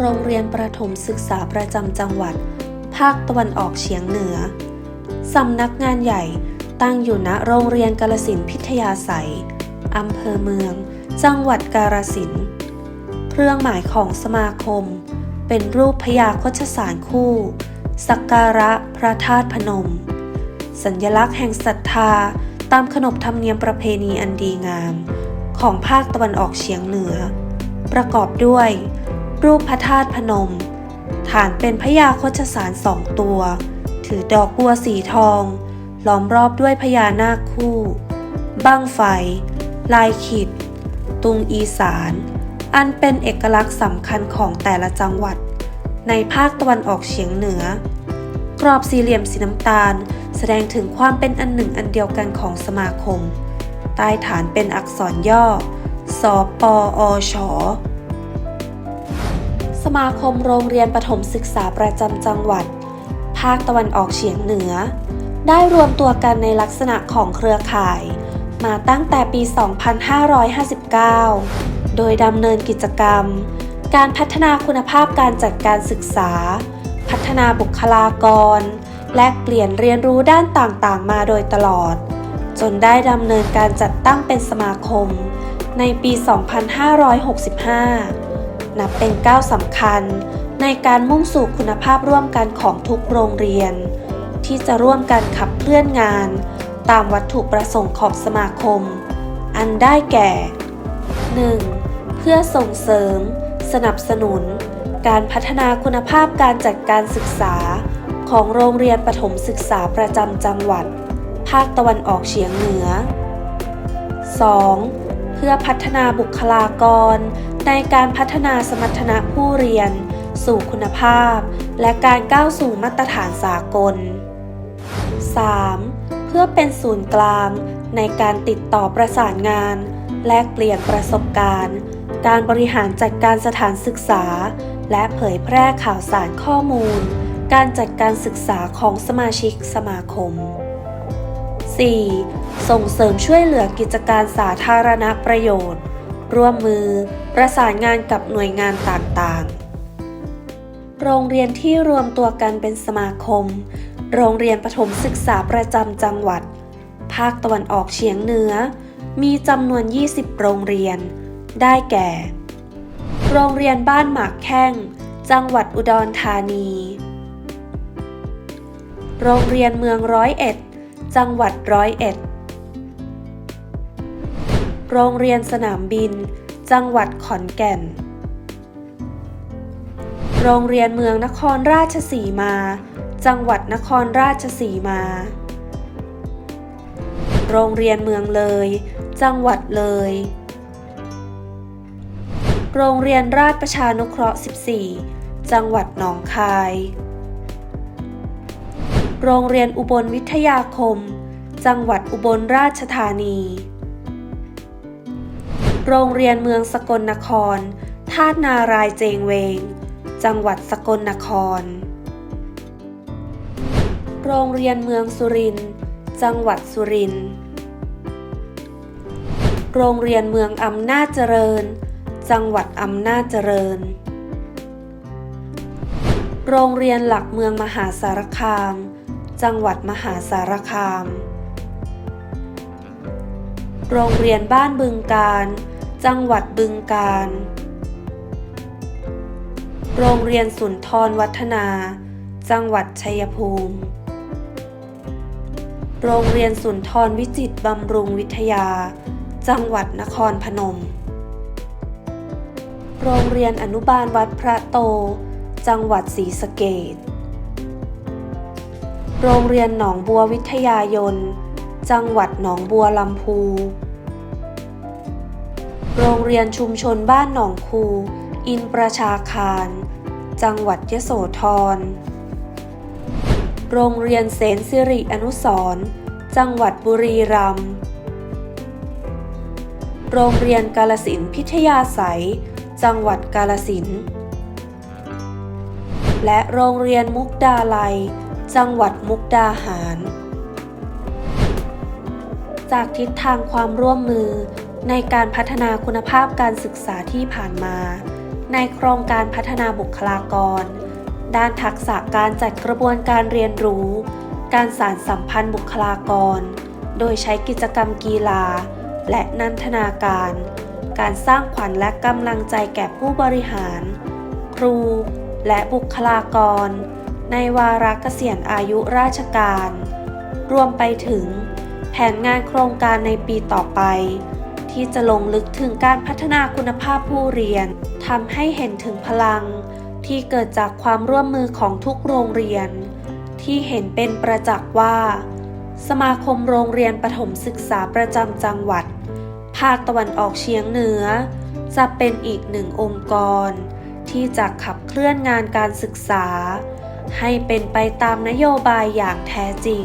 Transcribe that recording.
โรงเรียนประถมศึกษาประจำจังหวัด ภาคตะวันออกเฉียงเหนือ สำนักงานใหญ่ตั้งอยู่ณโรงเรียนกาลสินพิทยาศัยอำเภอเมือง จังหวัดกาฬสินเครื่องหมายของสมาคม เป็นรูปพญาโคชสารคู่ สักการะพระธาตุพนม สัญลักษณ์แห่งศรัทธาตามขนบธรรมเนียมประเพณีอันดีงาม ของภาคตะวันออกเฉียงเหนือ ประกอบด้วย รูปพระธาตุพนม ฐานเป็นพญาโคชสารสองตัว ถือดอกบัวสีทอง ล้อมรอบด้วยพญานาคคู่บั้งไฟ ลายขีดตุงอีสาน อันเป็นเอกลักษณ์สำคัญของแต่ละจังหวัด ในภาคตะวันออกเฉียงเหนือ กรอบสี่เหลี่ยมสีน้ำตาล แสดงถึงความเป็นอันหนึ่งอันเดียวกันของสมาคม ใต้ฐานเป็นอักษรย่อสปอช สมาคมโรงเรียนประถมศึกษาประจำจังหวัด ภาคตะวันออกเฉียงเหนือ ได้รวมตัวกันในลักษณะของเครือข่าย มาตั้งแต่ปี 2559 โดยดำเนินกิจกรรม การพัฒนาคุณภาพการจัดการศึกษา พัฒนาบุคลากร และเปลี่ยนเรียนรู้ด้านต่างๆ มาโดยตลอด จนได้ดำเนินการจัดตั้งเป็นสมาคม ในปี 2565 นับเป็นก้าวสำคัญ ในการมุ่งสู่คุณภาพร่วมกันของทุกโรงเรียน ที่จะร่วมกันขับเคลื่อนงาน ตามวัตถุประสงค์ของสมาคม อันได้แก่ 1. เพื่อส่งเสริม สนับสนุน การพัฒนาคุณภาพการจัดการศึกษา ของโรงเรียนประถมศึกษาประจำจังหวัด ภาคตะวันออกเฉียงเหนือ 2. เพื่อพัฒนาบุคลากร ในการพัฒนาสมรรถนะผู้เรียน สู่คุณภาพ และการก้าวสู่มาตรฐานสากล 3. เพื่อเป็นศูนย์กลาง ในการติดต่อประสานงาน แลกเปลี่ยนประสบการณ์ การบริหารจัดการสถานศึกษา และเผยแพร่ข่าวสารข้อมูล การจัดการศึกษาของสมาชิกสมาคม 4. ส่งเสริมช่วยเหลือกิจการสาธารณประโยชน์ ร่วมมือ ประสานงานกับหน่วยงานต่างๆ โรงเรียนที่รวมตัวกันเป็นสมาคม โรงเรียนประถมศึกษาประจำจังหวัด ภาคตะวันออกเฉียงเหนือ มีจำนวน 20 โรงเรียน ได้แก่ โรงเรียนบ้านหมากแข้ง จังหวัดอุดรธานี โรงเรียนเมืองร้อยเอ็ด จังหวัดร้อยเอ็ด โรงเรียนสนามบิน จังหวัดขอนแก่น โรงเรียนเมืองนครราชสีมา จังหวัดนครราชสีมา โรงเรียนเมืองเลย จังหวัดเลย โรงเรียนราชประชานุเคราะห์ 14 จังหวัดหนองคาย โรงเรียนอุบลวิทยาคม จังหวัดอุบลราชธานี โรงเรียนเมืองสกลนครธานารายเจงเวง จังหวัดสกลนคร โรงเรียนเมืองสุรินทร์ จังหวัดสุรินทร์ โรงเรียนเมืองอำนาจเจริญ จังหวัดอำนาจเจริญ โรงเรียนหลักเมืองมหาสารคาม จังหวัดมหาสารคาม โรงเรียนบ้านบึงการ จังหวัดบึงการ โรงเรียนสุนทรวัฒนา จังหวัดชัยภูมิ โรงเรียนสุนทรวิจิตบำรุงวิทยา จังหวัดนครพนม โรงเรียนอนุบาลวัดพระโต จังหวัดศรีสะเกษ โรงเรียนหนองบัววิทยายน จังหวัดหนองบัวลำพู โรงเรียนชุมชนบ้านหนองคู อินประชาคาร จังหวัดยโสธร โรงเรียนเสนสิริอนุสร์จังหวัดบุรีรัมย์ โรงเรียนกาลสินพิทยาศัยจังหวัดกาลสิน และโรงเรียนมุกดาลัย จังหวัดมุกดาหาร จากทิศทางความร่วมมือในการพัฒนาคุณภาพการศึกษาที่ผ่านมา ในโครงการพัฒนาบุคลากร ด้านทักษะการจัดกระบวนการเรียนรู้ การสานสัมพันธ์บุคลากร โดยใช้กิจกรรมกีฬา และนันทนาการ การสร้างขวัญและกำลังใจแก่ผู้บริหาร ครู และบุคลากร ในวาระเกษียณอายุราชการ รวมไปถึง แผนงานโครงการในปีต่อไป ที่จะลงลึกถึงการพัฒนาคุณภาพผู้เรียนทำให้เห็นถึงพลัง ที่เกิดจากความร่วมมือของทุกโรงเรียน ที่เห็นเป็นประจักษ์ว่า สมาคมโรงเรียนประถมศึกษาประจำจังหวัด ภาคตะวันออกเฉียงเหนือ จะเป็นอีกหนึ่งองค์กร ที่จะขับเคลื่อนงานการศึกษา ให้เป็นไปตามนโยบายอย่างแท้จริง